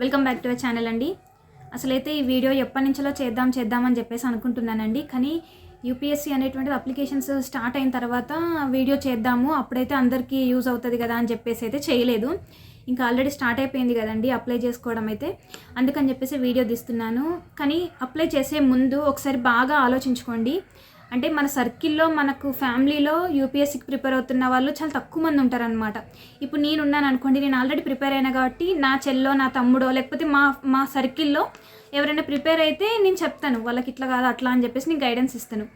Welcome back to our channel అండి. అసలైతే ఈ వీడియో ఎప్పటి నుంచో చేద్దాం చేద్దామని చెప్పేసి అనుకుంటున్నానండి. కానీ యూపీఎస్సీ అనేటువంటిది అప్లికేషన్స్ స్టార్ట్ అయిన తర్వాత వీడియో చేద్దాము అప్పుడైతే అందరికీ యూజ్ అవుతుంది కదా అని చెప్పేసి అయితే చేయలేదు. ఇంకా ఆల్రెడీ స్టార్ట్ అయిపోయింది కదండి అప్లై చేసుకోవడం అయితే. అందుకని చెప్పేసి వీడియో తీస్తున్నాను. కానీ అప్లై చేసే ముందు ఒకసారి బాగా ఆలోచించుకోండి. అంటే మన సర్కిల్లో మనకు ఫ్యామిలీలో యూపీఎస్సీకి ప్రిపేర్ అవుతున్న వాళ్ళు చాలా తక్కువ మంది ఉంటారనమాట ఇప్పుడు నేను ఉన్నాను అనుకోండి నేను ఆల్రెడీ ప్రిపేర్ అయినా కాబట్టి నా చెల్లో నా తమ్ముడో లేకపోతే మా మా సర్కిల్లో ఎవరైనా ప్రిపేర్ అయితే నేను చెప్తాను వాళ్ళకి ఇట్లా కాదు అట్లా అని చెప్పేసి నేను గైడెన్స్ ఇస్తాను.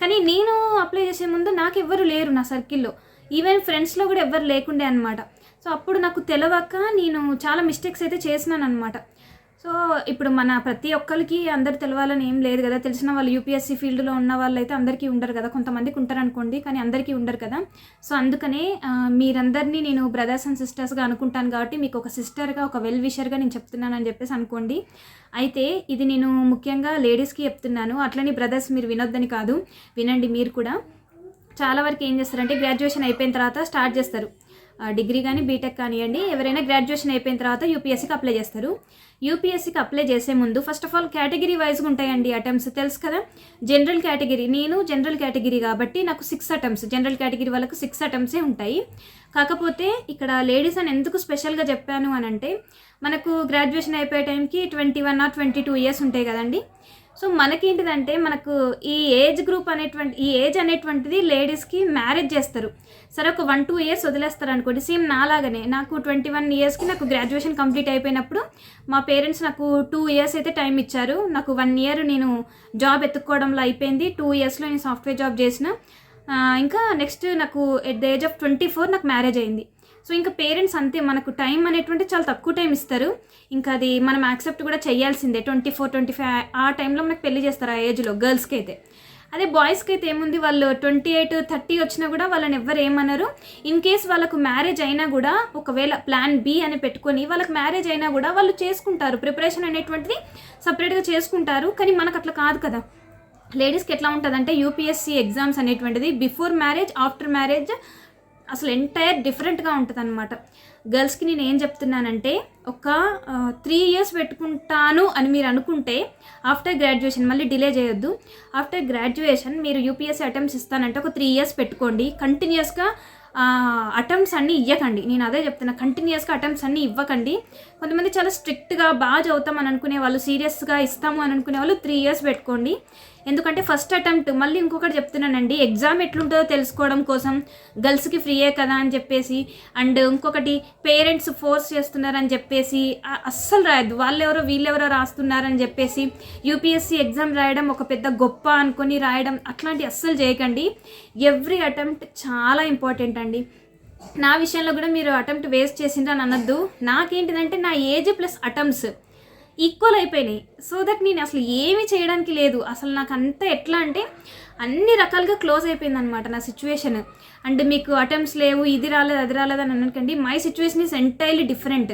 కానీ నేను అప్లై చేసే ముందు నాకు ఎవ్వరు లేరు నా సర్కిల్లో. ఈవెన్ ఫ్రెండ్స్లో కూడా ఎవ్వరు లేకుండే అనమాట సో అప్పుడు నాకు తెలవక నేను చాలా మిస్టేక్స్ అయితే చేసినాను అనమాట సో ఇప్పుడు మన ప్రతి ఒక్కరికి అందరు తెలవాలని ఏం లేదు కదా. తెలిసిన వాళ్ళు యూపీఎస్సీ ఫీల్డ్లో ఉన్న వాళ్ళు అయితే అందరికీ ఉండరు కదా. కొంతమందికి ఉంటారు అనుకోండి కానీ అందరికీ ఉండరు కదా. సో అందుకనే మీరందరినీ నేను బ్రదర్స్ అండ్ సిస్టర్స్గా అనుకుంటాను కాబట్టి మీకు ఒక సిస్టర్గా ఒక వెల్ విషర్గా నేను చెప్తున్నాను అని చెప్పేసి అనుకోండి. అయితే ఇది నేను ముఖ్యంగా లేడీస్కి చెప్తున్నాను. అట్లని బ్రదర్స్ మీరు వినొద్దని కాదు. వినండి మీరు కూడా. చాలా వరకు ఏం చేస్తారంటే గ్రాడ్యుయేషన్ అయిపోయిన తర్వాత స్టార్ట్ చేస్తారు. డిగ్రీ కానీ బీటెక్ కానివ్వండి ఎవరైనా గ్రాడ్యుయేషన్ అయిపోయిన తర్వాత యూపీఎస్సీకి అప్లై చేస్తారు. యూపీఎస్సీకి అప్లై చేసే ముందు ఫస్ట్ ఆఫ్ ఆల్ కేటగిరీ వైజ్గా ఉంటాయండి అటెంప్ట్స్ తెలుసు కదా? జనరల్ కేటగిరీ నేను జనరల్ కేటగిరీ కాబట్టి నాకు సిక్స్ అటెంప్ట్స్ జనరల్ కేటగిరీ వాళ్ళకు సిక్స్ అటెంప్ట్సే ఉంటాయి. కాకపోతే ఇక్కడ లేడీస్ అని ఎందుకు స్పెషల్గా చెప్పాను అని అంటే మనకు గ్రాడ్యుయేషన్ అయిపోయే టైంకి twenty one or twenty two years ఉంటాయి కదండి. సో మనకేంటిదంటే మనకు ఈ ఏజ్ గ్రూప్ అనేటువంటి ఈ ఏజ్ అనేటువంటిది లేడీస్కి మ్యారేజ్ చేస్తారు. సరే ఒక వన్ టూ ఇయర్స్ వదిలేస్తారు అనుకోండి సేమ్ నాలాగానే. నాకు ట్వంటీ వన్ ఇయర్స్కి నాకు గ్రాడ్యుయేషన్ కంప్లీట్ అయిపోయినప్పుడు మా పేరెంట్స్ నాకు టూ ఇయర్స్ అయితే టైం ఇచ్చారు. నాకు వన్ ఇయర్ నేను జాబ్ ఎత్తుక్కోవడంలో అయిపోయింది. టూ ఇయర్స్లో నేను సాఫ్ట్వేర్ జాబ్ చేసిన. ఇంకా నెక్స్ట్ నాకు at the age of twenty four నాకు మ్యారేజ్ అయింది. సో ఇంకా పేరెంట్స్ అంతే మనకు టైం అనేటువంటి చాలా తక్కువ టైం ఇస్తారు. ఇంకా అది మనం యాక్సెప్ట్ కూడా చేయాల్సిందే. ట్వంటీ ఫోర్ ట్వంటీ ఫైవ్ ఆ టైంలో మనకు పెళ్ళి చేస్తారు ఆ ఏజ్లో గర్ల్స్కి అయితే. అదే బాయ్స్కి అయితే ఏముంది? వాళ్ళు ట్వంటీ ఎయిట్ థర్టీ వచ్చినా కూడా వాళ్ళని ఎవ్వరు ఏమన్నారు ఇన్ కేస్ వాళ్ళకు మ్యారేజ్ అయినా కూడా ఒకవేళ ప్లాన్ బి అని పెట్టుకొని వాళ్ళకి మ్యారేజ్ అయినా కూడా వాళ్ళు చేసుకుంటారు. ప్రిపరేషన్ అనేటువంటిది సపరేట్గా చేసుకుంటారు. కానీ మనకు అట్లా కాదు కదా. లేడీస్కి ఎట్లా ఉంటుందంటే యూపీఎస్సీ ఎగ్జామ్స్ అనేటువంటిది బిఫోర్ మ్యారేజ్ ఆఫ్టర్ మ్యారేజ్ అసలు ఎంటైర్ డిఫరెంట్గా ఉంటుంది అనమాట గర్ల్స్కి నేను ఏం చెప్తున్నానంటే ఒక త్రీ ఇయర్స్ పెట్టుకుంటాను అని మీరు అనుకుంటే ఆఫ్టర్ గ్రాడ్యుయేషన్ మళ్ళీ డిలే చేయొద్దు. ఆఫ్టర్ గ్రాడ్యుయేషన్ మీరు యూపీఎస్సీ అటెంప్ట్స్ ఇస్తానంటే ఒక త్రీ ఇయర్స్ పెట్టుకోండి. కంటిన్యూస్గా అటెంప్ట్స్ అన్నీ ఇవ్వకండి నేను అదే చెప్తున్నా కంటిన్యూస్గా అటెంప్ట్స్ అన్నీ ఇవ్వకండి. కొంతమంది చాలా స్ట్రిక్ట్గా బాగా చదువుతాం అని అనుకునే వాళ్ళు సీరియస్గా ఇస్తాము అని అనుకునే వాళ్ళు త్రీ ఇయర్స్ పెట్టుకోండి. ఎందుకంటే ఫస్ట్ అటెంప్ట్ మళ్ళీ ఇంకొకటి చెప్తున్నానండి ఎగ్జామ్ ఎట్లుంటుందో తెలుసుకోవడం కోసం గర్ల్స్కి ఫ్రీయే కదా అని చెప్పేసి అండ్ ఇంకొకటి పేరెంట్స్ ఫోర్స్ చేస్తున్నారని చెప్పేసి అస్సలు రాయద్దు. వాళ్ళెవరో వీళ్ళెవరో రాస్తున్నారని చెప్పేసి యూపీఎస్సీ ఎగ్జామ్ రాయడం ఒక పెద్ద గొప్ప అనుకొని రాయడం అట్లాంటి అస్సలు చేయకండి. ఎవ్రీ అటెంప్ట్ చాలా ఇంపార్టెంట్ అండి. నా విషయంలో కూడా మీరు అటెంప్ట్ వేస్ట్ చేసిండ్రని అని అనొద్దు. నాకేంటిదంటే నా ఏజ్ ప్లస్ అటెంప్ట్స్ ఈక్వల్ అయిపోయినాయి. సో దట్ నేను అసలు ఏమీ చేయడానికి లేదు. అసలు నాకు అంతా ఎట్లా అంటే అన్ని రకాలుగా క్లోజ్ అయిపోయింది అనమాట నా సిచ్యువేషన్ అండ్ మీకు అటెంప్ట్స్ లేవు ఇది రాలేదు అది రాలేదు అని అనకండి. My situation is entirely different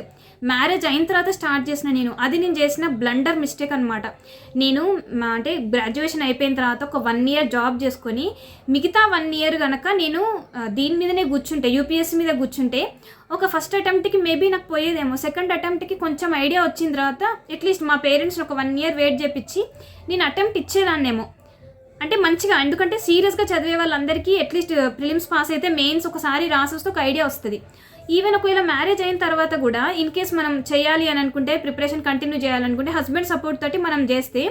marriage అయిన తర్వాత స్టార్ట్ చేసిన నేను. అది నేను చేసిన బ్లండర్ మిస్టేక్ అనమాట నేను అంటే గ్రాడ్యుయేషన్ అయిపోయిన తర్వాత ఒక వన్ ఇయర్ జాబ్ చేసుకొని మిగతా వన్ ఇయర్ కనుక నేను దీని మీదనే కూర్చుంటే యూపీఎస్సీ మీద కూర్చుంటే ఒక ఫస్ట్ అటెంప్ట్కి మేబీ నాకు పోయేదేమో. సెకండ్ అటెంప్ట్కి కొంచెం ఐడియా వచ్చిన తర్వాత అట్లీస్ట్ మా పేరెంట్స్ ఒక వన్ ఇయర్ వెయిట్ చేపించి నేను అటెంప్ట్ ఇచ్చేదాన్నేమో. అంటే మంచిగా ఎందుకంటే సీరియస్గా చదివే వాళ్ళందరికీ అట్లీస్ట్ ప్రిలిమ్స్ పాస్ అయితే మెయిన్స్ ఒకసారి రాసి వస్తే ఒక ఐడియా వస్తుంది. ఈవెన్ ఒకవేళ మ్యారేజ్ అయిన తర్వాత కూడా ఇన్ కేస్ మనం చేయాలి అని అనుకుంటే ప్రిపరేషన్ కంటిన్యూ చేయాలనుకుంటే హస్బెండ్ సపోర్ట్ తోటి మనం చేస్తే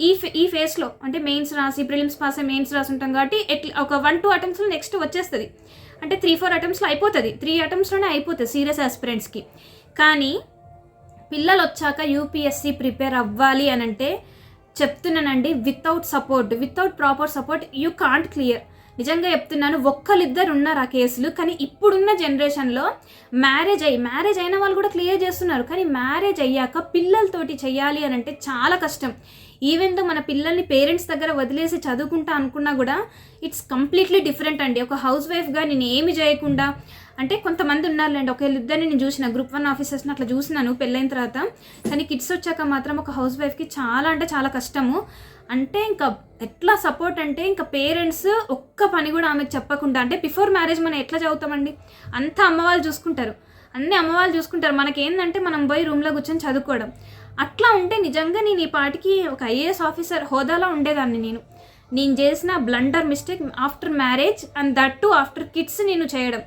ఈ ఫే- ఈ ఫేస్లో అంటే మెయిన్స్ రాసి ప్రిలిమ్స్ పాస్ అయ్యి మెయిన్స్ రాసి ఉంటాం కాబట్టి ఎట్లా ఒక వన్ టూ అటెంప్ట్స్లో నెక్స్ట్ వచ్చేస్తుంది. అంటే త్రీ ఫోర్ అటెంప్ట్స్లో అయిపోతుంది. త్రీ అటెంప్ట్స్లోనే అయిపోతుంది సీరియస్ ఆస్పిరెంట్స్కి కానీ పిల్లలు వచ్చాక యూపీఎస్సీ ప్రిపేర్ అవ్వాలి అని అంటే చెప్తున్నానండి without support without proper support you can't clear నిజంగా చెప్తున్నాను ఒక్కరిద్దరు ఉన్నారు ఆ కేసులు కానీ ఇప్పుడున్న జనరేషన్లో మ్యారేజ్ అయ్యి మ్యారేజ్ అయిన వాళ్ళు కూడా క్లియర్ చేస్తున్నారు కానీ మ్యారేజ్ అయ్యాక పిల్లలతోటి చేయాలి అని అంటే చాలా కష్టం. ఈవెన్ దో మన పిల్లల్ని పేరెంట్స్ దగ్గర వదిలేసి చదువుకుంటా అనుకున్నా కూడా ఇట్స్ కంప్లీట్లీ డిఫరెంట్ అండి. ఒక హౌస్ వైఫ్గా నేను ఏమి చేయకుండా అంటే కొంతమంది ఉన్నారులేండి ఒక ఇద్దరిని నేను చూసిన గ్రూప్ వన్ ఆఫీసర్స్ని అట్లా చూసినాను పెళ్ళైన తర్వాత కానీ కిడ్స్ వచ్చాక మాత్రం ఒక హౌస్ వైఫ్కి చాలా అంటే చాలా కష్టము. అంటే ఇంకా ఎట్లా సపోర్ట్ అంటే ఇంకా పేరెంట్స్ ఒక్క పని కూడా ఆమెకు చెప్పకుండా అంటే బిఫోర్ మ్యారేజ్ మనం ఎట్లా చదువుతామండి? అంతా అమ్మ వాళ్ళు చూసుకుంటారు. అన్ని అమ్మవాళ్ళు చూసుకుంటారు. మనకేందంటే మనం పోయి రూమ్లో కూర్చొని చదువుకోవడం. అట్లా ఉంటే నిజంగా నేను ఈ పాటికి ఒక ఐఏఎస్ ఆఫీసర్ హోదాలో ఉండేదాన్ని నేను. నేను చేసిన blunder mistake after marriage and that too after kids నేను చేయడం.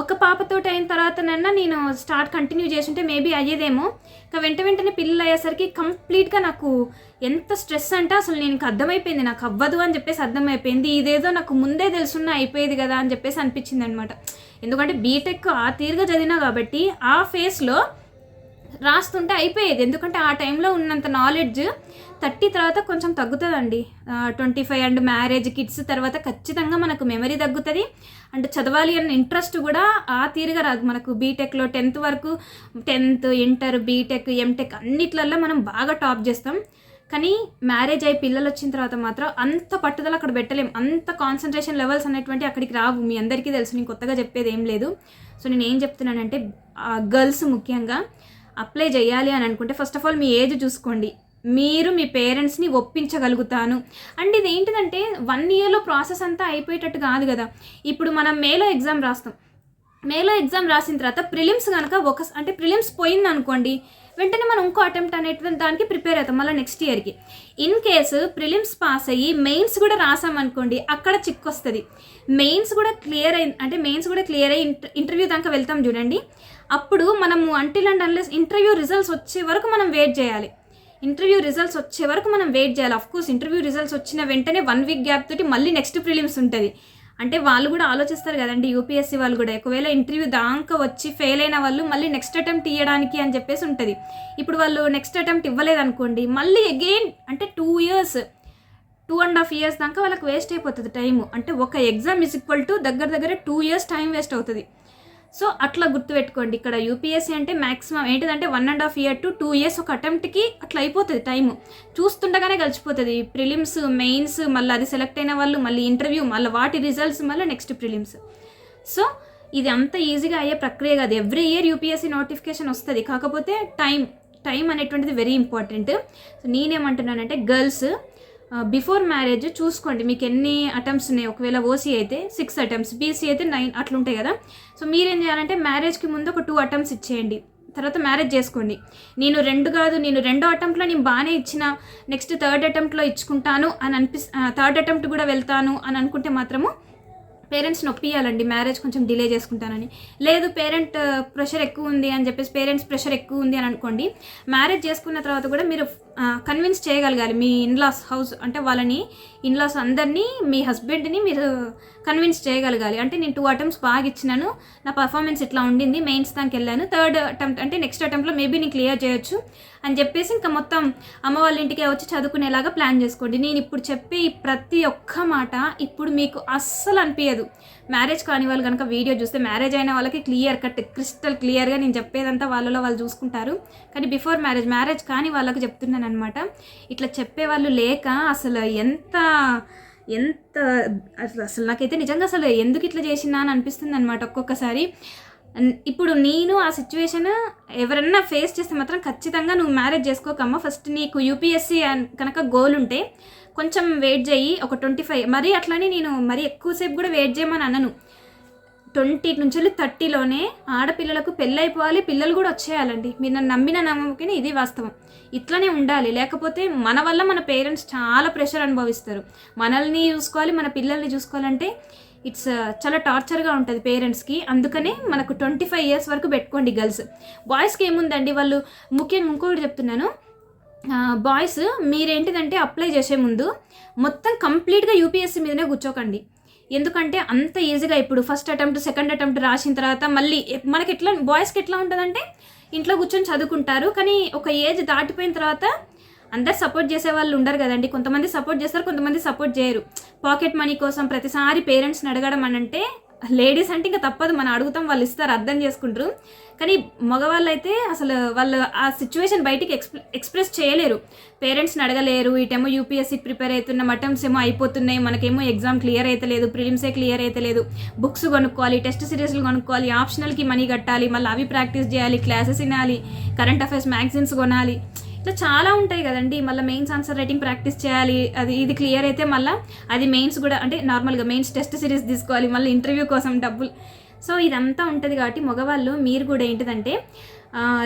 ఒక పాపతోటి అయిన తర్వాతనన్నా నేను స్టార్ట్ కంటిన్యూ చేస్తుంటే మేబీ అయ్యేదేమో. ఇంకా వెంట వెంటనే పిల్లలు అయ్యేసరికి కంప్లీట్గా నాకు ఎంత స్ట్రెస్ అంటే అసలు నేను అర్థమైపోయింది నాకు అవ్వదు అని చెప్పేసి అర్థమైపోయింది. ఇదేదో నాకు ముందే తెలుసున్న అయిపోయేది కదా అని చెప్పేసి అనిపించింది అనమాట ఎందుకంటే బీటెక్ ఆ తీరుగా చదివినా కాబట్టి ఆ ఫేస్లో రాస్తుంటే అయిపోయేది. ఎందుకంటే ఆ టైంలో ఉన్నంత నాలెడ్జ్ థర్టీ తర్వాత కొంచెం తగ్గుతుందండి. Twenty five and marriage kids తర్వాత ఖచ్చితంగా మనకు మెమరీ తగ్గుతుంది. అండ్ చదవాలి అన్న ఇంట్రెస్ట్ కూడా ఆ తీరుగా రాదు. మనకు బీటెక్లో టెన్త్ వరకు టెన్త్ ఇంటర్ బీటెక్ ఎంటెక్ అన్నిట్లల్లో మనం బాగా టాప్ చేస్తాం. కానీ మ్యారేజ్ అయ్యి పిల్లలు వచ్చిన తర్వాత మాత్రం అంత పట్టుదల అక్కడ పెట్టలేం. అంత కాన్సన్ట్రేషన్ లెవెల్స్ అనేటువంటి అక్కడికి రావు. మీ అందరికీ తెలుసు. నేను కొత్తగా చెప్పేది ఏం లేదు. సో నేను ఏం చెప్తున్నానంటే గర్ల్స్ ముఖ్యంగా అప్లై చేయాలి అని అనుకుంటే ఫస్ట్ ఆఫ్ ఆల్ మీ ఏజ్ చూసుకోండి. మీరు మీ పేరెంట్స్ని ఒప్పించగలుగుతాను. అండ్ ఇది ఏంటిదంటే వన్ ఇయర్లో ప్రాసెస్ అంతా అయిపోయేటట్టు కాదు కదా. ఇప్పుడు మనం మేలో ఎగ్జామ్ రాస్తాం. మేలో ఎగ్జామ్ రాసిన తర్వాత ప్రిలిమ్స్ కనుక ఒక అంటే ప్రిలిమ్స్ పోయింది అనుకోండి వెంటనే మనం ఇంకో అటెంప్ట్ అనేటువంటి దానికి ప్రిపేర్ అవుతాం మళ్ళీ నెక్స్ట్ ఇయర్కి ఇన్ కేసు ప్రిలిమ్స్ పాస్ అయ్యి మెయిన్స్ కూడా రాసామనుకోండి అక్కడ చిక్కు వస్తుంది మెయిన్స్ కూడా క్లియర్ అయి అంటే మెయిన్స్ కూడా క్లియర్ అయ్యి ఇంటర్వ్యూ దాకా వెళ్తాం చూడండి. అప్పుడు మనము until and unless interview results వచ్చే వరకు మనం వెయిట్ చేయాలి. ఇంటర్వ్యూ రిజల్ట్స్ వచ్చే వరకు మనం వెయిట్ చేయాలి. అఫ్ కోర్స్ ఇంటర్వ్యూ రిజల్ట్స్ వచ్చిన వెంటనే వన్ వీక్ గ్యాప్ తోటి మళ్ళీ నెక్స్ట్ ప్రిలిమ్స్ ఉంటుంది. అంటే వాళ్ళు కూడా ఆలోచిస్తారు కదండి యూపీఎస్సీ వాళ్ళు కూడా. ఒకవేళ ఇంటర్వ్యూ దాకా వచ్చి ఫెయిల్ అయిన వాళ్ళు మళ్ళీ నెక్స్ట్ అటెంప్ట్ ఇవ్వడానికి అని చెప్పేసి ఉంటుంది. ఇప్పుడు వాళ్ళు నెక్స్ట్ అటెంప్ట్ ఇవ్వలేదు అనుకోండి మళ్ళీ అగైన్ అంటే two years two and half years దాకా వాళ్ళకి వేస్ట్ అయిపోతుంది టైము అంటే ఒక ఎగ్జామ్ ఇస్ ఈక్వల్ టు దగ్గర దగ్గర టూ ఇయర్స్ టైం వేస్ట్ అవుతుంది. సో అట్లా గుర్తుపెట్టుకోండి. ఇక్కడ యూపీఎస్సీ అంటే మాక్సిమం ఏంటిదంటే one and half year to two years ఒక అటెంప్ట్కి అట్లా అయిపోతుంది టైము చూస్తుండగానే గడిచిపోతుంది ప్రిలిమ్స్ మెయిన్స్ మళ్ళీ అది సెలెక్ట్ అయిన వాళ్ళు మళ్ళీ ఇంటర్వ్యూ మళ్ళీ వాటి రిజల్ట్స్ మళ్ళీ నెక్స్ట్ ప్రిలిమ్స్ సో ఇది అంత ఈజీగా అయ్యే ప్రక్రియ కాదు. ఎవ్రీ ఇయర్ యూపీఎస్సీ నోటిఫికేషన్ వస్తుంది. కాకపోతే టైం టైం అనేటువంటిది వెరీ ఇంపార్టెంట్ సో నేనేమంటున్నానంటే గర్ల్స్ బిఫోర్ మ్యారేజ్ చూసుకోండి మీకు ఎన్ని అటెంప్ట్స్ ఉన్నాయి? ఒకవేళ ఓసీ అయితే సిక్స్ అటెంప్ట్స్ బీసీ అయితే నైన్ అట్లుంటాయి కదా? సో మీరేం చేయాలంటే మ్యారేజ్కి ముందు ఒక టూ అటెంప్ట్స్ ఇచ్చేయండి. తర్వాత మ్యారేజ్ చేసుకోండి. నేను రెండు కాదు నేను రెండో అటెంప్ట్లో నేను బాగానే ఇచ్చిన నెక్స్ట్ థర్డ్ అటెంప్ట్లో ఇచ్చుకుంటాను అని అనిపి థర్డ్ అటెంప్ట్ కూడా వెళ్తాను అని అనుకుంటే మాత్రము పేరెంట్స్ నొప్పియాలండి మ్యారేజ్ కొంచెం డిలే చేసుకుంటానని. లేదు పేరెంట్ ప్రెషర్ ఎక్కువ ఉంది అని చెప్పేసి పేరెంట్స్ ప్రెషర్ ఎక్కువ ఉంది అని అనుకోండి మ్యారేజ్ చేసుకున్న తర్వాత కూడా మీరు కన్విన్స్ చేయగలగాలి. మీ ఇన్లాస్ హౌస్ అంటే వాళ్ళని ఇన్లాస్ అందరినీ మీ హస్బెండ్ని మీరు కన్విన్స్ చేయగలగాలి. అంటే నేను టూ అటెంప్ట్స్ బాగా ఇచ్చినాను నా పర్ఫార్మెన్స్ ఇట్లా ఉండింది మెయిన్స్ దానికి వెళ్ళాను. థర్డ్ అటెంప్ట్ అంటే నెక్స్ట్ అటెంప్ట్లో మేబీ నేను క్లియర్ చేయొచ్చు అని చెప్పేసి ఇంకా మొత్తం అమ్మ వాళ్ళ ఇంటికి వచ్చి చదువుకునేలాగా ప్లాన్ చేసుకోండి. నేను ఇప్పుడు చెప్పే ప్రతి ఒక్క మాట ఇప్పుడు మీకు అస్సలు అనిపించదు మ్యారేజ్ కాని వాళ్ళు కనుక వీడియో చూస్తే మ్యారేజ్ అయిన వాళ్ళకి క్లియర్ కట్ క్రిస్టల్ క్లియర్గా నేను చెప్పేదంతా వాళ్ళలో వాళ్ళు చూసుకుంటారు. కానీ బిఫోర్ మ్యారేజ్ మ్యారేజ్ కాని వాళ్ళకి చెప్తున్నాను అనమాట ఇట్లా చెప్పేవాళ్ళు లేక అసలు ఎంత ఎంత అసలు అసలు నాకైతే నిజంగా అసలు ఎందుకు ఇట్లా చేసినా అని అనిపిస్తుంది అనమాట ఒక్కొక్కసారి ఇప్పుడు నేను ఆ సిచ్యువేషన్ ఎవరన్నా ఫేస్ చేస్తే మాత్రం ఖచ్చితంగా నువ్వు మ్యారేజ్ చేసుకోకమ్మా. ఫస్ట్ నీకు యూపీఎస్సీ కనుక గోల్ ఉంటే కొంచెం వెయిట్ చేయి ఒక ట్వంటీ ఫైవ్ మరీ అట్లనే నేను మరీ ఎక్కువసేపు కూడా వెయిట్ చేయమని అనను. ట్వంటీ నుంచి వెళ్ళి థర్టీలోనే ఆడపిల్లలకు పెళ్ళైపోవాలి పిల్లలు కూడా వచ్చేయాలండి. మీరు నన్ను నమ్మిన నమ్మకని ఇది వాస్తవం. ఇట్లనే ఉండాలి. లేకపోతే మన వల్ల మన పేరెంట్స్ చాలా ప్రెషర్ అనుభవిస్తారు. మనల్ని చూసుకోవాలి మన పిల్లల్ని చూసుకోవాలంటే ఇట్స్ uh, చాలా టార్చర్గా ఉంటుంది పేరెంట్స్కి అందుకనే మనకు ట్వంటీ ఫైవ్ ఇయర్స్ వరకు పెట్టుకోండి గర్ల్స్ బాయ్స్కి ఏముందండి? వాళ్ళు ముఖ్యంగా ఇంకొకటి చెప్తున్నాను. బాయ్స్ మీరేంటిదంటే అప్లై చేసే ముందు మొత్తం కంప్లీట్గా యూపీఎస్సీ మీదనే కూర్చోకండి. ఎందుకంటే అంత ఈజీగా ఇప్పుడు ఫస్ట్ అటెంప్ట్ సెకండ్ అటెంప్ట్ రాసిన తర్వాత మళ్ళీ మనకి ఎట్లా బాయ్స్కి ఎట్లా ఉంటుందంటే ఇంట్లో కూర్చొని చదువుకుంటారు. కానీ ఒక ఏజ్ దాటిపోయిన తర్వాత అందరు సపోర్ట్ చేసే వాళ్ళు ఉండరు కదండి. కొంతమంది సపోర్ట్ చేస్తారు కొంతమంది సపోర్ట్ చేయరు. పాకెట్ మనీ కోసం ప్రతిసారి పేరెంట్స్ని అడగడం అని అంటే లేడీస్ అంటే ఇంకా తప్పదు మనం అడుగుతాం వాళ్ళు ఇస్తారు అర్థం చేసుకుంటారు. కానీ మగవాళ్ళు అయితే అసలు వాళ్ళు ఆ సిచ్యువేషన్ బయటికి ఎక్స్ప్రె ఎక్స్ప్రెస్ చేయలేరు. పేరెంట్స్ని అడగలేరు ఇటేమో యూపీఎస్సీ ప్రిపేర్ అవుతున్న అటెంప్ట్స్ ఏమో అయిపోతున్నాయి మనకేమో ఎగ్జామ్ క్లియర్ అయితే లేదు ప్రిలిమ్సే క్లియర్ అయితే లేదు బుక్స్ కొనుక్కోవాలి టెస్ట్ సిరీస్లు కొనుక్కోవాలి ఆప్షనల్కి మనీ కట్టాలి మళ్ళీ అవి ప్రాక్టీస్ చేయాలి క్లాసెస్ వినాలి కరెంట్ అఫైర్స్ మ్యాగజైన్స్ కొనాలి. ఇట్లా చాలా ఉంటాయి కదండి. మళ్ళీ మెయిన్స్ ఆన్సర్ రైటింగ్ ప్రాక్టీస్ చేయాలి. అది ఇది క్లియర్ అయితే మళ్ళీ అది మెయిన్స్ కూడా అంటే నార్మల్గా మెయిన్స్ టెస్ట్ సిరీస్ తీసుకోవాలి. మళ్ళీ ఇంటర్వ్యూ కోసం డబ్బులు. సో ఇదంతా ఉంటుంది కాబట్టి మగవాళ్ళు మీరు కూడా ఏంటిదంటే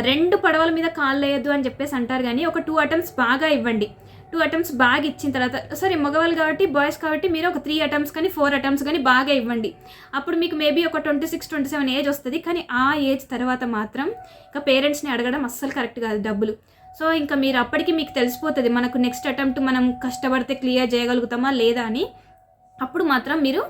రెండు పడవల మీద కాల్ వేయద్దు అని చెప్పేసి అంటారు కానీ ఒక టూ అటెంప్ట్స్ బాగా ఇవ్వండి. టూ అటెంప్ట్స్ బాగా ఇచ్చిన తర్వాత సరే మగవాళ్ళు కాబట్టి బాయ్స్ కాబట్టి మీరు ఒక త్రీ అటెంప్ట్స్ కానీ ఫోర్ అటెంప్ట్స్ కానీ బాగా ఇవ్వండి. అప్పుడు మీకు మేబీ ఒక twenty six twenty seven age వస్తుంది. కానీ ఆ ఏజ్ తర్వాత మాత్రం ఇంకా పేరెంట్స్ని అడగడం అస్సలు కరెక్ట్ కాదు డబ్బులు. సో ఇంకా మీరు అప్పటికి మీకు తెలిసిపోతుంది మనకు నెక్స్ట్ అటెంప్ట్ మనం కష్టపడితే క్లియర్ చేయగలుగుతామా లేదా అని. అప్పుడు మాత్రం మీరు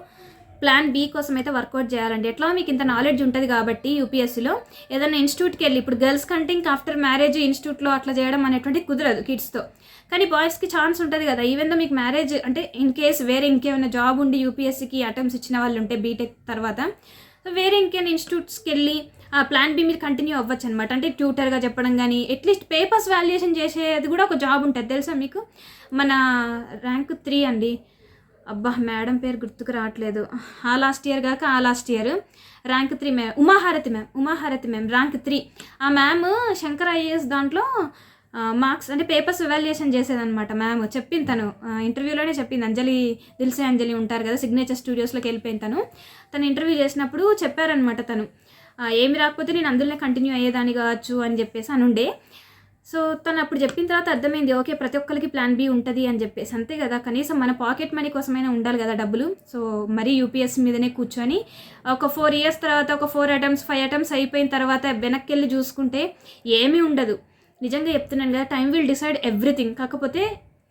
ప్లాన్ బి కోసం అయితే వర్కౌట్ చేయాలండి. ఎట్లా మీకు ఇంత నాలెడ్జ్ ఉంటుంది కాబట్టి యూపీఎస్సీలో ఏదైనా ఇన్స్టిట్యూట్కి వెళ్ళి ఇప్పుడు గర్ల్స్ కంటే ఇంకా ఆఫ్టర్ మ్యారేజ్ ఇన్స్టిట్యూట్లో అట్లా చేయడం అనేటువంటి కుదరదు కిడ్స్తో కానీ బాయ్స్కి ఛాన్స్ ఉంటుంది కదా ఈవెన్ దో మీకు మ్యారేజ్ అంటే ఇన్ కేస్ వేరే ఇంకేమైనా జాబ్ ఉండి యూపీఎస్సీకి అటెంప్ట్స్ ఇచ్చిన వాళ్ళు ఉంటే బీటెక్ తర్వాత. వేరే ఇంకేమైనా ఇన్స్టిట్యూట్స్కి వెళ్ళి ప్లాన్ బి మీరు కంటిన్యూ అవ్వచ్చు అనమాట అంటే ట్యూటర్గా చెప్పడం కానీ అట్లీస్ట్ పేపర్స్ వాల్యుయేషన్ చేసేది కూడా ఒక జాబ్ ఉంటుంది. తెలుసా మీకు? మన ర్యాంక్ త్రీ అండి. అబ్బా మేడం పేరు గుర్తుకు రావట్లేదు. ఆ లాస్ట్ ఇయర్ కాక ఆ last year rank three ma'am Uma Harathi ma'am Uma Harathi ma'am rank three ఆ మ్యామ్ శంకర్ ఐఏఎస్ దాంట్లో మార్క్స్ అంటే పేపర్స్ ఎవాల్యుయేషన్ చేసేదనమాట మ్యామ్ చెప్పింది తను. ఇంటర్వ్యూలోనే చెప్పింది. అంజలి దిల్సే అంజలి ఉంటారు కదా సిగ్నేచర్ స్టూడియోస్లోకి వెళ్ళిపోయింది తను. తను ఇంటర్వ్యూ చేసినప్పుడు చెప్పారనమాట తను. ఏమి రాకపోతే నేను అందులోనే కంటిన్యూ అయ్యేదాన్ని కావచ్చు అని చెప్పేసి అని ఉండే సో తను అప్పుడు చెప్పిన తర్వాత అర్థమైంది ఓకే ప్రతి ఒక్కరికి ప్లాన్ బి ఉంటుంది అని చెప్పేసి. అంతే కదా కనీసం మన పాకెట్ మనీ కోసమైనా ఉండాలి కదా డబ్బులు. సో మరీ యూపీఎస్సీ మీదనే కూర్చొని ఒక ఫోర్ ఇయర్స్ తర్వాత ఒక ఫోర్ అటెంప్ట్స్ ఫైవ్ అటెంప్ట్స్ అయిపోయిన తర్వాత వెనక్కి వెళ్ళి చూసుకుంటే ఏమీ ఉండదు. నిజంగా చెప్తున్నాను కదా టైం విల్ డిసైడ్ ఎవ్రీథింగ్ కాకపోతే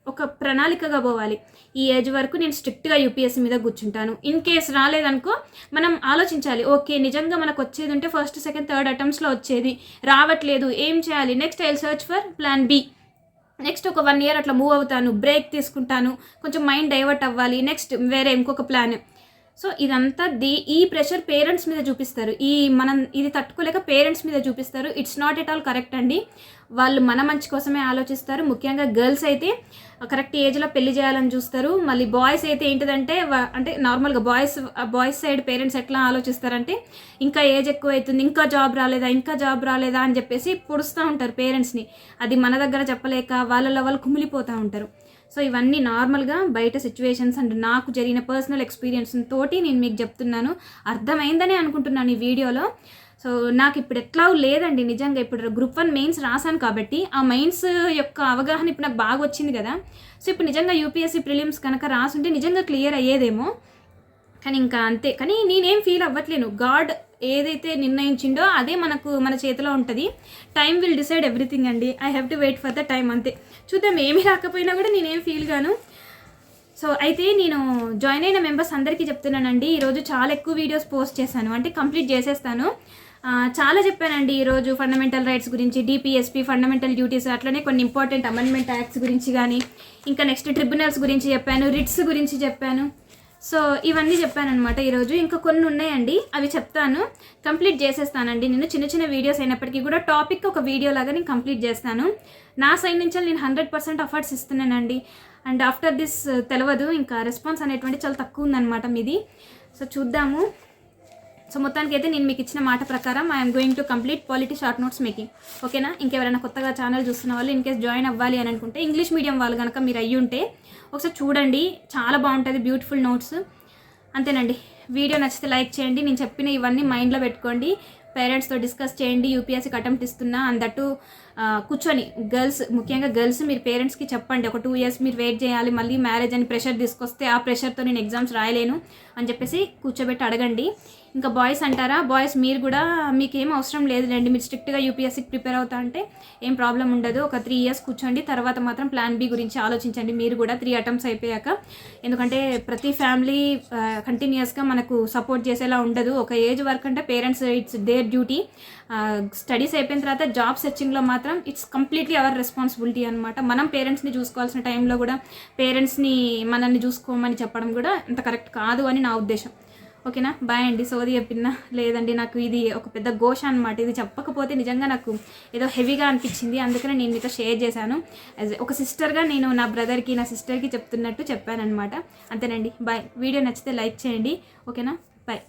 ఒక ప్రణాళికగా పోవాలి. ఈ ఏజ్ వరకు నేను స్ట్రిక్ట్గా యూపీఎస్సీ మీద కూర్చుంటాను. ఇన్ కేస్ రాలేదనుకో మనం ఆలోచించాలి. ఓకే నిజంగా మనకు వచ్చేది ఉంటే ఫస్ట్ సెకండ్ థర్డ్ అటెంప్ట్స్లో వచ్చేది. రావట్లేదు. ఏం చేయాలి? Next I search for plan B. Next ఒక వన్ ఇయర్ అట్లా మూవ్ అవుతాను. బ్రేక్ తీసుకుంటాను. కొంచెం మైండ్ డైవర్ట్ అవ్వాలి. నెక్స్ట్ వేరే ఇంకొక ప్లాన్. సో ఇదంతా ది ఈ ప్రెషర్ పేరెంట్స్ మీద చూపిస్తారు. ఈ మనం ఇది తట్టుకోలేక పేరెంట్స్ మీద చూపిస్తారు. It's not at all correct అండి. వాళ్ళు మన మంచి కోసమే ఆలోచిస్తారు. ముఖ్యంగా గర్ల్స్ అయితే కరెక్ట్ ఏజ్లో పెళ్ళి చేయాలని చూస్తారు. మళ్ళీ బాయ్స్ అయితే ఏంటిదంటే అంటే నార్మల్గా బాయ్స్ బాయ్స్ సైడ్ పేరెంట్స్ ఎట్లా ఆలోచిస్తారంటే ఇంకా ఏజ్ ఎక్కువ అవుతుంది ఇంకా జాబ్ రాలేదా ఇంకా జాబ్ రాలేదా అని చెప్పేసి పొడుస్తూ ఉంటారు పేరెంట్స్ని అది మన దగ్గర చెప్పలేక వాళ్ళ వాళ్ళు కుమిలిపోతూ ఉంటారు. సో ఇవన్నీ నార్మల్గా బయట సిచ్యువేషన్స్ అండ్ నాకు జరిగిన పర్సనల్ ఎక్స్పీరియన్స్ తోటి నేను మీకు చెప్తున్నాను. అర్థమైందని అనుకుంటున్నాను ఈ వీడియోలో. సో నాకు ఇప్పుడు ఎట్లా లేదండి నిజంగా ఇప్పుడు గ్రూప్ వన్ మెయిన్స్ రాశాను కాబట్టి ఆ మెయిన్స్ యొక్క అవగాహన ఇప్పుడు నాకు బాగా వచ్చింది కదా. సో ఇప్పుడు నిజంగా యూపీఎస్సీ ప్రిలిమ్స్ కనుక రాసుంటే నిజంగా క్లియర్ అయ్యేదేమో. కానీ ఇంకా అంతే. కానీ నేనేం ఫీల్ అవ్వట్లేను. గాడ్ ఏదైతే నిర్ణయించిండో అదే మనకు మన చేతిలో ఉంటుంది. టైం విల్ డిసైడ్ ఎవ్రీథింగ్ అండి. I have to wait for the time అంతే. చూద్దాం ఏమీ రాకపోయినా కూడా నేనేం ఫీల్ గాను. సో అయితే నేను జాయిన్ అయిన మెంబర్స్ అందరికీ చెప్తున్నానండి. ఈరోజు చాలా ఎక్కువ వీడియోస్ పోస్ట్ చేశాను. అంటే కంప్లీట్ చేసేస్తాను. చాలా చెప్పానండి ఈరోజు ఫండమెంటల్ రైట్స్ గురించి డిపిఎస్పి ఫండమెంటల్ డ్యూటీస్ అట్లనే కొన్ని ఇంపార్టెంట్ అమెండ్మెంట్ యాక్ట్స్ గురించి కానీ ఇంకా నెక్స్ట్ ట్రిబ్యునల్స్ గురించి చెప్పాను రిట్స్ గురించి చెప్పాను. సో ఇవన్నీ చెప్పానమాట ఈరోజు. ఇంకా కొన్ని ఉన్నాయండి అవి చెప్తాను. కంప్లీట్ చేసేస్తానండి. నేను చిన్న చిన్న వీడియోస్ అయినప్పటికీ కూడా టాపిక్ ఒక వీడియో లాగా నేను కంప్లీట్ చేస్తాను. నా సైడ్ నుంచి నేను హండ్రెడ్ పర్సెంట్ అఫర్ట్స్ ఇస్తున్నానండి. అండ్ ఆఫ్టర్ దిస్ తెలియదు ఇంకా రెస్పాన్స్ అనేటువంటి చాలా తక్కువ ఉందన్నమాట మీది. సో చూద్దాము. సో మొత్తానికి అయితే నేను మీకు ఇచ్చిన మాట ప్రకారం I'm going to complete polity short notes making ఓకేనా ఇంకెవరైనా కొత్తగా ఛానల్ చూస్తున్న వాళ్ళు ఇన్ కేస్ జాయిన్ అవ్వాలి అని అనుకుంటే ఇంగ్లీష్ మీడియం వాళ్ళు కనుక మీరు అయ్యి ఉంటే ఒకసారి చూడండి. చాలా బాగుంటుంది బ్యూటిఫుల్ నోట్స్ అంతేనండి. వీడియో నచ్చితే లైక్ చేయండి. నేను చెప్పిన ఇవన్నీ మైండ్లో పెట్టుకోండి. పేరెంట్స్తో డిస్కస్ చేయండి. యూపీఎస్సీకి అటెంప్ట్ ఇస్తున్నా అందట్టు కూర్చొని. గర్ల్స్ ముఖ్యంగా గర్ల్స్ మీరు పేరెంట్స్కి చెప్పండి. ఒక టూ ఇయర్స్ మీరు వెయిట్ చేయాలి. మళ్ళీ మ్యారేజ్ అని ప్రెషర్ తీసుకొస్తే ఆ ప్రెషర్తో నేను ఎగ్జామ్స్ రాయలేను అని చెప్పేసి కూర్చోబెట్టి అడగండి. ఇంకా బాయ్స్ అంటారా? బాయ్స్ మీరు కూడా మీకు ఏం అవసరం లేదులేండి. మీరు స్ట్రిక్ట్గా యూపీఎస్సీకి ప్రిపేర్ అవుతా అంటే ఏం ప్రాబ్లం ఉండదు. ఒక త్రీ ఇయర్స్ కూర్చోండి. తర్వాత మాత్రం ప్లాన్ బి గురించి ఆలోచించండి. మీరు కూడా త్రీ అటెంప్ట్స్ అయిపోయాక. ఎందుకంటే ప్రతి ఫ్యామిలీ కంటిన్యూస్గా మనకు సపోర్ట్ చేసేలా ఉండదు. ఒక ఏజ్ వరకు అంటే parents it's their duty. Studies అయిపోయిన తర్వాత జాబ్ సెర్చింగ్లో మాత్రం ఇట్స్ కంప్లీట్లీ అవర్ రెస్పాన్సిబిలిటీ అనమాట మనం పేరెంట్స్ని చూసుకోవాల్సిన టైంలో కూడా పేరెంట్స్ని మనల్ని చూసుకోమని చెప్పడం కూడా అంత కరెక్ట్ కాదు అని నా ఉద్దేశం. ఓకేనా? బాయ్ అండి. సోది చెప్పినా? లేదండి. నాకు ఇది ఒక పెద్ద ఘోష అనమాట ఇది చెప్పకపోతే నిజంగా నాకు ఏదో హెవీగా అనిపించింది. అందుకనే నేను మీతో షేర్ చేశాను. యాజ్ ఒక సిస్టర్గా నేను నా బ్రదర్కి నా సిస్టర్కి చెప్తున్నట్టు చెప్పానమాట అంతేనండి. బాయ్. వీడియో నచ్చితే లైక్ చేయండి. ఓకేనా? బాయ్.